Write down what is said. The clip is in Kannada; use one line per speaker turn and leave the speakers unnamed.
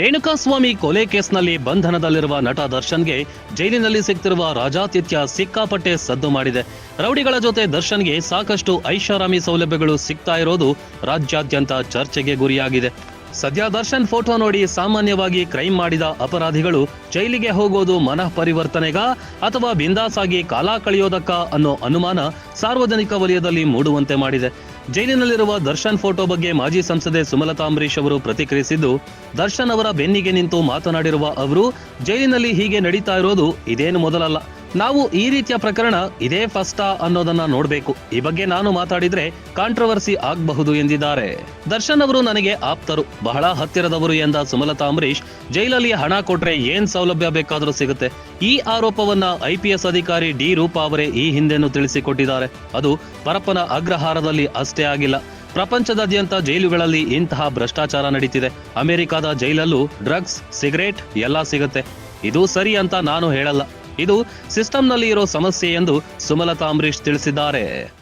ರೇಣುಕಾಸ್ವಾಮಿ ಕೊಲೆ ಕೇಸ್ನಲ್ಲಿ ಬಂಧನದಲ್ಲಿರುವ ನಟ ದರ್ಶನ್ಗೆ ಜೈಲಿನಲ್ಲಿ ಸಿಗ್ತಿರುವ ರಾಜಾತಿಥ್ಯ ಸಿಕ್ಕಾಪಟ್ಟೆ ಸದ್ದು ಮಾಡಿದೆ. ರೌಡಿಗಳ ಜೊತೆ ದರ್ಶನ್ಗೆ ಸಾಕಷ್ಟು ಐಷಾರಾಮಿ ಸೌಲಭ್ಯಗಳು ಸಿಗ್ತಾ ಇರೋದು ರಾಜ್ಯಾದ್ಯಂತ ಚರ್ಚೆಗೆ ಗುರಿಯಾಗಿದೆ. ಸದ್ಯ ದರ್ಶನ್ ಫೋಟೋ ನೋಡಿ ಸಾಮಾನ್ಯವಾಗಿ ಕ್ರೈಮ್ ಮಾಡಿದ ಅಪರಾಧಿಗಳು ಜೈಲಿಗೆ ಹೋಗೋದು ಮನಃ ಪರಿವರ್ತನೆಗ ಅಥವಾ ಬಿಂದಾಸಾಗಿ ಕಾಲ ಕಳೆಯೋದಕ್ಕ ಅನ್ನೋ ಅನುಮಾನ ಸಾರ್ವಜನಿಕ ವಲಯದಲ್ಲಿ ಮೂಡುವಂತೆ ಮಾಡಿದೆ. ಜೈಲಿನಲ್ಲಿರುವ ದರ್ಶನ್ ಫೋಟೋ ಬಗ್ಗೆ ಮಾಜಿ ಸಂಸದೆ ಸುಮಲತಾ ಅಂಬರೀಶ್ ಅವರು ಪ್ರತಿಕ್ರಿಯಿಸಿದ್ದು, ದರ್ಶನ್ ಅವರ ಬೆನ್ನಿಗೆ ನಿಂತು ಮಾತನಾಡಿರುವ ಅವರು, ಜೈಲಿನಲ್ಲಿ ಹೀಗೆ ನಡೀತಾ ಇರೋದು ಇದೇನು ಮೊದಲಲ್ಲ. ನಾವು ಈ ರೀತಿಯ ಪ್ರಕರಣ ಇದೇ ಫಸ್ಟಾ ಅನ್ನೋದನ್ನ ನೋಡ್ಬೇಕು. ಈ ಬಗ್ಗೆ ನಾನು ಮಾತಾಡಿದ್ರೆ ಕಾಂಟ್ರವರ್ಸಿ ಆಗಬಹುದು ಎಂದಿದ್ದಾರೆ. ದರ್ಶನ್ ಅವರು ನನಗೆ ಆಪ್ತರು. ಬಹಳ ಹತ್ತಿರದವರು ಎಂದ ಸುಮಲತಾ ಅಂಬರೀಶ್ ಜೈಲಲ್ಲಿ ಹಣ ಕೊಟ್ರೆ ಏನ್ ಸೌಲಭ್ಯ ಬೇಕಾದರೂ ಸಿಗುತ್ತೆ. ಈ ಆರೋಪವನ್ನ ಐಪಿಎಸ್ ಅಧಿಕಾರಿ ಡಿ ರೂಪಾ ಅವರೇ ಈ ಹಿಂದೆನೂ ತಿಳಿಸಿಕೊಟ್ಟಿದ್ದಾರೆ. ಅದು ಪರಪ್ಪನ ಅಗ್ರಹಾರದಲ್ಲಿ ಅಷ್ಟೇ ಆಗಿಲ್ಲ. ಪ್ರಪಂಚದಾದ್ಯಂತ ಜೈಲುಗಳಲ್ಲಿ ಇಂತಹ ಭ್ರಷ್ಟಾಚಾರ ನಡೀತಿದೆ. ಅಮೆರಿಕದ ಜೈಲಲ್ಲೂ ಡ್ರಗ್ಸ್, ಸಿಗರೇಟ್ ಎಲ್ಲ ಸಿಗುತ್ತೆ. ಇದು ಸರಿ ಅಂತ ನಾನು ಹೇಳಲ್ಲ. ಇದು ಸಿಸ್ಟಂನಲ್ಲಿ ಇರೋ ಸಮಸ್ಯೆ ಎಂದು ಸುಮಲತಾ ಅಂಬರೀಶ್ ತಿಳಿಸಿದ್ದಾರೆ.